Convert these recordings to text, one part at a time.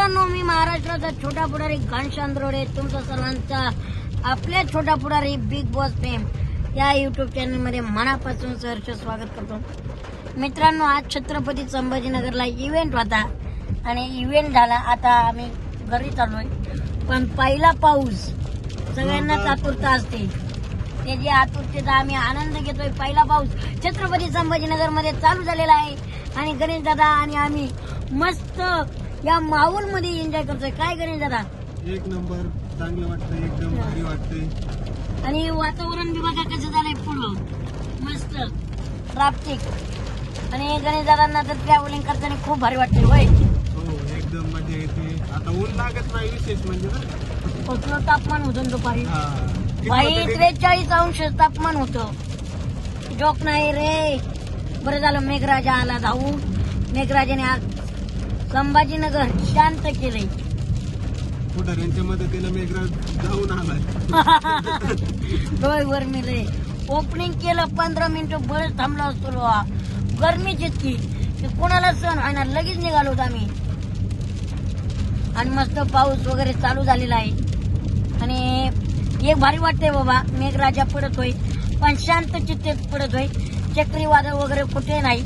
मित्रांनो मी महाराष्ट्राचा छोटा पुढारी घनश्याम रोडे तुमचं सर्वांचा आपल्या छोटा पुढारी बिग बॉस फेम या युट्यूब चॅनलमध्ये मनापासून सहर्ष स्वागत करतो. मित्रांनो आज छत्रपती संभाजीनगरला इव्हेंट होता आणि इव्हेंट झाला. आता आम्ही घरी चाललोय. पण पहिला पाऊस सगळ्यांनाच आतुरता असते. त्याची आतुरतेचा आम्ही आनंद घेतोय पहिला पाऊस छत्रपती संभाजीनगरमध्ये चालू झालेला आहे. आणि गणेश दादा आणि आम्ही मस्त या माऊल मध्ये एन्जॉय करतोय. काय गणेश दादा? एक नंबर. चांगलं वाटतंय एकदम भारी वाटतंय. आणि वातावरण बी बघा कसं झालंय पुढं? मस्त. ट्राफिक आणि गणेश दादांना तर ट्रॅव्हलिंग करताना खूप भारी वाटते होय. हो एकदम मजा येते. आता ऊन लागत नाही विशेष म्हणजे ना कसलं तापमान होतं ना दुपारी? हा. किती बाई होतं ते? त्रेचाळीस अंश तापमान होतं. जोक नाही रे. बरं झालं मेघराजा आला धावू मेघराजाने आज संभाजीनगर शांत केलंय. पुढाऱ्यांच्या मदतीला मेघराज जाऊन आलाय. डोळे वर मिले ओपनिंग केलं पंधरा मिनिटं बरंच थांबलो असतो लो गरमीच इतकी. की कोणाला सण व्हायना लगेच निघालो होतो आम्ही. आणि मस्त पाऊस वगैरे चालू झालेला आहे. आणि एक भारी वाटते बाबा मेघराजा पडत होय. पण शांत चित्ते पडत होय. चक्रीवादळ वगैरे कुठे नाही.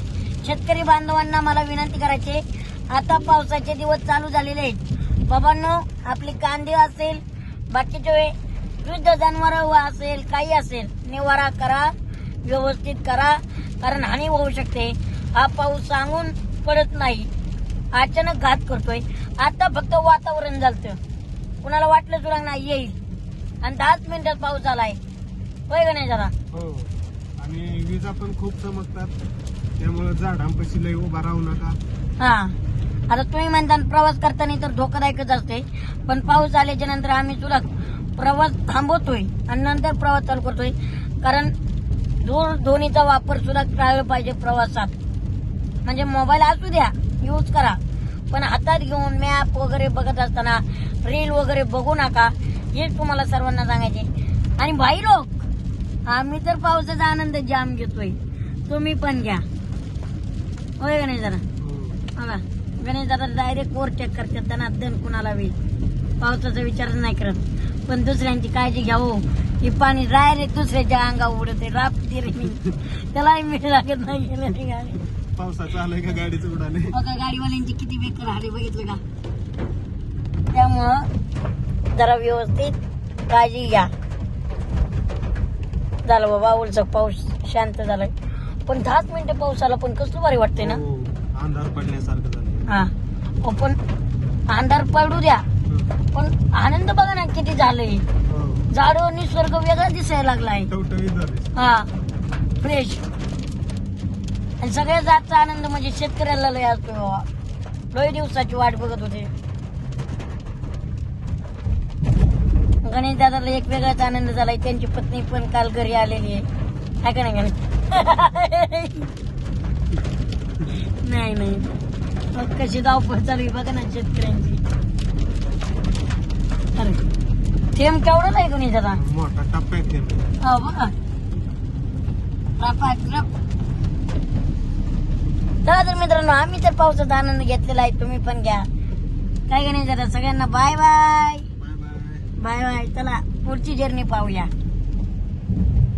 शेतकरी बांधवांना मला विनंती करायची आता पावसाचे दिवस चालू झालेले आहेत. बाबांनो आपले कांदे असेल बाकीचे वृद्ध जनावर असेल काही असेल निवारा करा व्यवस्थित करा कारण हानी होऊ शकते. हा पाऊस सांगून पडत नाही. अचानक घात करतोय. आता फक्त वातावरण झालतं. कुणाला वाटलं सुद्धा नाही येईल. आणि दहाच मिनिटात पाऊस आलाय होय का नाही जरा हो. आणि विजा पण खूप चमकतात. त्यामुळे झाडांपाशी लय उभा राहू नका. हा. आता तुम्ही म्हणता प्रवास करताना तर धोकादायकच असते. पण पाऊस आल्याच्यानंतर आम्ही तुला प्रवास थांबवतोय आणि नंतर प्रवास चालू करतोय. कारण दूरध्वनीचा वापर सुद्धा टाळला पाहिजे प्रवासात. म्हणजे मोबाईल असू द्या यूज करा. पण हातात घेऊन मॅप वगैरे बघत असताना रील वगैरे बघू नका. हे तुम्हाला सर्वांना सांगायचे. आणि भाई लोक आम्ही तर पावसाचा आनंद जाम घेतोय. तुम्ही पण घ्या. होय का नाही जरा? हो. बघा गणेश दादा डायरेक्ट वर चेक करतात त्यांना दन कुणाला होईल? पावसाचा विचार नाही करत. पण दुसऱ्यांची काळजी घ्या हो की पाणी डायरेक्ट दुसऱ्याच्या अंगावर उडते. रापती रे मी. त्यालाही मीठ लागत नाही गेलं रे गाडी. पावसाचं आलंय का गाडीचं उडाले बघा गाडीवाल्यांची किती बेकार हाले बघितलं का? त्यामुळं जरा व्यवस्थित काळजी घ्या. झालं बाबा उलचा पाऊस शांत झालाय. पण दहाच मिनिटं पाऊस आला पण कसलं भारी वाटतंय ना? हो, अंधार पडल्यासारखं हा. पण अंधार पडू द्या. पण आनंद बघा ना किती झालंय. झाड निसर्ग वेगळा दिसायला लागलाय. टवटवीत झाले. हा. फ्रेश आणि सगळ्या जातचा आनंद म्हणजे शेतकऱ्याला लय असतो बाबा. लय दिवसाची वाट बघत होते. गणेश दादाला एक वेगळाच आनंद झालाय. त्यांची पत्नी पण काल घरी आलेली आहे. आहे का नाही गणेश? नाही नाही. मग कशी धावपळ चालू आहे बघा ना शेतकऱ्यांची. अरे थेंब केवढं आहे गणेश दादा मोठा टप्प्यात गेले हो बघा. रप. चला तर मित्रांनो आम्ही तर पावसाचा आनंद घेतलेला आहे तुम्ही पण घ्या. काय का नाही जरा सगळ्यांना bye bye. Bye bye. Bye bye. चला पुढची जर्नी पाहूया.